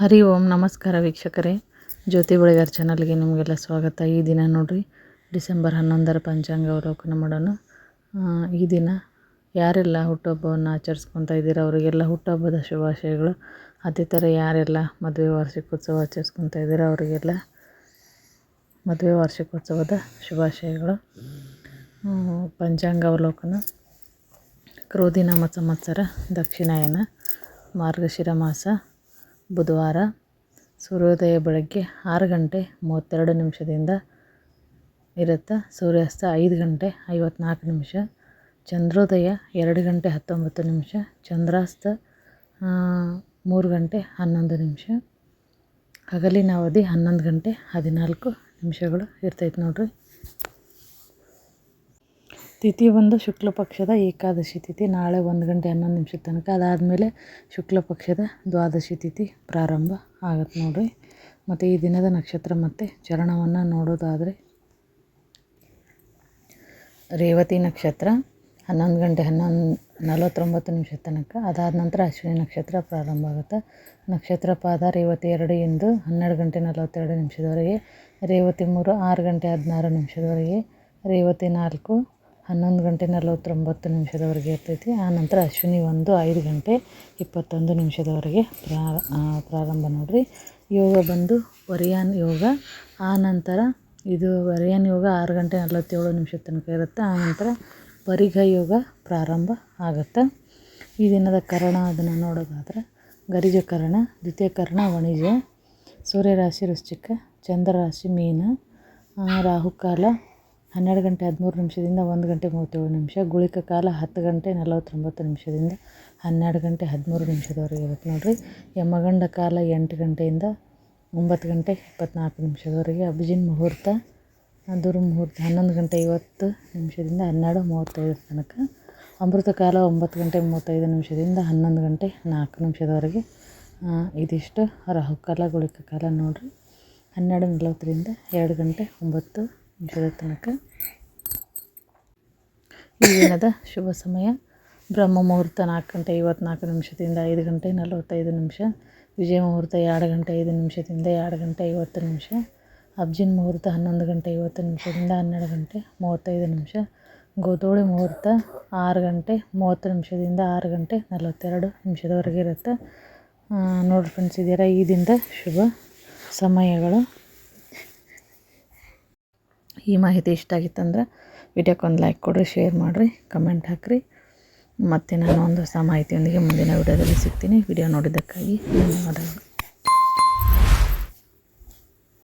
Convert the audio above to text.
ಹರಿ ಓಂ, ನಮಸ್ಕಾರ ವೀಕ್ಷಕರೇ. ಜ್ಯೋತಿ ಬೆಳೆಗಾರ ಚಾನಲ್ಗೆ ನಿಮಗೆಲ್ಲ ಸ್ವಾಗತ. ಈ ದಿನ ನೋಡಿರಿ, ಡಿಸೆಂಬರ್ ಹನ್ನೊಂದರ ಪಂಚಾಂಗ ಅವಲೋಕನ ಮಾಡೋಣ. ಈ ದಿನ ಯಾರೆಲ್ಲ ಹುಟ್ಟುಹಬ್ಬವನ್ನು ಆಚರಿಸ್ಕೊತಾ ಇದ್ದೀರಾ, ಅವರಿಗೆಲ್ಲ ಹುಟ್ಟುಹಬ್ಬದ ಶುಭಾಶಯಗಳು. ಅದೇ ಥರ ಯಾರೆಲ್ಲ ಮದುವೆ ವಾರ್ಷಿಕೋತ್ಸವ ಆಚರಿಸ್ಕೊತಾ ಇದ್ದೀರಾ, ಅವರಿಗೆಲ್ಲ ಮದುವೆ ವಾರ್ಷಿಕೋತ್ಸವದ ಶುಭಾಶಯಗಳು. ಪಂಚಾಂಗ ಅವಲೋಕನ. ಕ್ರೋಧಿನಾಮ ಸಂವತ್ಸರ, ದಕ್ಷಿಣಾಯನ, ಮಾರ್ಗಶಿರ ಮಾಸ ಬುಧವಾರ ಸೂರ್ಯೋದಯ ಬೆಳಗ್ಗೆ ಆರು ಗಂಟೆ ಮೂವತ್ತೆರಡು ನಿಮಿಷದಿಂದ ಇರುತ್ತೆ. ಸೂರ್ಯಾಸ್ತ ಐದು ಗಂಟೆ ಐವತ್ನಾಲ್ಕು ನಿಮಿಷ, ಚಂದ್ರೋದಯ ಎರಡು ಗಂಟೆ ಹತ್ತೊಂಬತ್ತು ನಿಮಿಷ, ಚಂದ್ರಾಸ್ತ ಮೂರು ಗಂಟೆ ಹನ್ನೊಂದು ನಿಮಿಷ. ಹಗಲಿನ ಅವಧಿ ಹನ್ನೊಂದು ಗಂಟೆ ಹದಿನಾಲ್ಕು ನಿಮಿಷಗಳು ಇರ್ತೈತೆ ನೋಡಿರಿ. ತಿಥಿ ಬಂದು ಶುಕ್ಲ ಪಕ್ಷದ ಏಕಾದಶಿ ತಿಥಿ. ನಾಳೆ ಒಂದು ಗಂಟೆ ಹನ್ನೊಂದು ನಿಮಿಷದ ತನಕ. ಅದಾದಮೇಲೆ ಶುಕ್ಲ ಪಕ್ಷದ ದ್ವಾದಶಿ ತಿಥಿ ಪ್ರಾರಂಭ ಆಗತ್ತೆ ನೋಡಿರಿ. ಮತ್ತು ಈ ದಿನದ ನಕ್ಷತ್ರ ಮತ್ತು ಚರಣವನ್ನು ನೋಡೋದಾದರೆ ರೇವತಿ ನಕ್ಷತ್ರ ಹನ್ನೊಂದು ಗಂಟೆ ಹನ್ನೊಂದು ನಲವತ್ತೊಂಬತ್ತು ನಿಮಿಷದ ತನಕ. ಅದಾದ ನಂತರ ಅಶ್ವಿನಿ ನಕ್ಷತ್ರ ಪ್ರಾರಂಭ ಆಗುತ್ತೆ. ನಕ್ಷತ್ರ ಪಾದ ರೇವತಿ ಎರಡು ಎಂದು ಹನ್ನೆರಡು ಗಂಟೆ ನಲವತ್ತೆರಡು ನಿಮಿಷದವರೆಗೆ. ರೇವತಿ ಮೂರು ಆರು ಗಂಟೆ ಹದಿನಾರು ನಿಮಿಷದವರೆಗೆ. ರೇವತಿ ನಾಲ್ಕು ಹನ್ನೊಂದು ಗಂಟೆ ನಲವತ್ತೊಂಬತ್ತು ನಿಮಿಷದವರೆಗೆ ಇರ್ತೈತಿ. ಆನಂತರ ಅಶ್ವಿನಿ ಒಂದು ಐದು ಗಂಟೆ ಇಪ್ಪತ್ತೊಂದು ನಿಮಿಷದವರೆಗೆ ಪ್ರಾರಂಭ ನೋಡಿರಿ. ಯೋಗ ಬಂದು ವರಿಯಾನ್ ಯೋಗ. ಆನಂತರ ಇದು ವರಿಯಾನ್ ಯೋಗ ಆರು ಗಂಟೆ ನಲವತ್ತೇಳು ನಿಮಿಷದ ತನಕ ಇರುತ್ತೆ. ಆನಂತರ ಪರಿಘ ಯೋಗ ಪ್ರಾರಂಭ ಆಗುತ್ತೆ. ಈ ದಿನದ ಕರ್ಣ ಅದನ್ನು ನೋಡೋದಾದರೆ ಗರಿಜ ಕರಣ ದ್ವಿತೀಯ ಕರ್ಣ ವಣಿಜ, ಸೂರ್ಯರಾಶಿ, ವೃಶ್ಚಿಕ, ಚಂದ್ರರಾಶಿ, ಮೀನ ರಾಹುಕಾಲ ಹನ್ನೆರಡು ಗಂಟೆ ಹದಿಮೂರು ನಿಮಿಷದಿಂದ ಒಂದು ಗಂಟೆ ಮೂವತ್ತೇಳು ನಿಮಿಷ, ಗುಳಿಕ ಕಾಲ ಹತ್ತು ಗಂಟೆ ನಲವತ್ತೊಂಬತ್ತು ನಿಮಿಷದಿಂದ ಹನ್ನೆರಡು ಗಂಟೆ ಹದಿಮೂರು ನಿಮಿಷದವರೆಗೆ ಇರುತ್ತೆ ನೋಡಿರಿ. ಯಮಗಂಡ ಕಾಲ ಎಂಟು ಗಂಟೆಯಿಂದ ಒಂಬತ್ತು ಗಂಟೆ ಇಪ್ಪತ್ತ್ನಾಲ್ಕು ನಿಮಿಷದವರೆಗೆ ಅಭಿಜಿನ್ ಮುಹೂರ್ತ ದುರ್ಮುಹೂರ್ತ ಹನ್ನೊಂದು ಗಂಟೆ ಐವತ್ತು ನಿಮಿಷದಿಂದ ಹನ್ನೆರಡು ಮೂವತ್ತೈದರ ತನಕ, ಅಮೃತ ಕಾಲ ಒಂಬತ್ತು ಗಂಟೆ ಮೂವತ್ತೈದು ನಿಮಿಷದಿಂದ ಹನ್ನೊಂದು ಗಂಟೆ ನಾಲ್ಕು ನಿಮಿಷದವರೆಗೆ ಇದಿಷ್ಟು ರಾಹುಕಾಲ ಗುಳಿಕ ಕಾಲ ನೋಡಿರಿ. ಹನ್ನೆರಡು ನಲವತ್ತರಿಂದ ಎರಡು ಗಂಟೆ ಒಂಬತ್ತು ನಿಮಿಷದ ತನಕ ಈ ದಿನದ ಶುಭ ಸಮಯ. ಬ್ರಹ್ಮ ಮುಹೂರ್ತ ನಾಲ್ಕು ಗಂಟೆ ಐವತ್ನಾಲ್ಕು ನಿಮಿಷದಿಂದ ಐದು ಗಂಟೆ ನಲವತ್ತೈದು ನಿಮಿಷ. ವಿಜಯ ಮುಹೂರ್ತ ಎರಡು ಗಂಟೆ ಐದು ನಿಮಿಷದಿಂದ ಎರಡು ಗಂಟೆ ಐವತ್ತು ನಿಮಿಷ. ಅಬ್ಜಿನ್ ಮುಹೂರ್ತ ಹನ್ನೊಂದು ಗಂಟೆ ಐವತ್ತು ನಿಮಿಷದಿಂದ ಹನ್ನೆರಡು ಗಂಟೆ ಮೂವತ್ತೈದು ನಿಮಿಷ. ಗೋತೋಳಿ ಮುಹೂರ್ತ ಆರು ಗಂಟೆ ಮೂವತ್ತು ನಿಮಿಷದಿಂದ ಆರು ಗಂಟೆ ನಲವತ್ತೆರಡು ನಿಮಿಷದವರೆಗೆ ಇರುತ್ತೆ. ನೋಡಿ ಫ್ರೆಂಡ್ಸ್ ಇದೆಯಲ್ಲ ಈ ದಿನದ ಶುಭ ಸಮಯಗಳು. ಈ ಮಾಹಿತಿ ಇಷ್ಟ ಆಗಿತ್ತಂದ್ರೆ ವಿಡಿಯೋಕ್ಕೊಂದು ಲೈಕ್ ಕೊಡಿರಿ, ಶೇರ್ ಮಾಡಿರಿ, ಕಮೆಂಟ್ ಹಾಕಿರಿ. ಮತ್ತು ನಾನು ಒಂದು ಹೊಸ ಮಾಹಿತಿಯೊಂದಿಗೆ ಮುಂದಿನ ವಿಡಿಯೋದಲ್ಲಿ ಸಿಗ್ತೀನಿ. ವಿಡಿಯೋ ನೋಡಿದ್ದಕ್ಕಾಗಿ ಧನ್ಯವಾದಗಳು.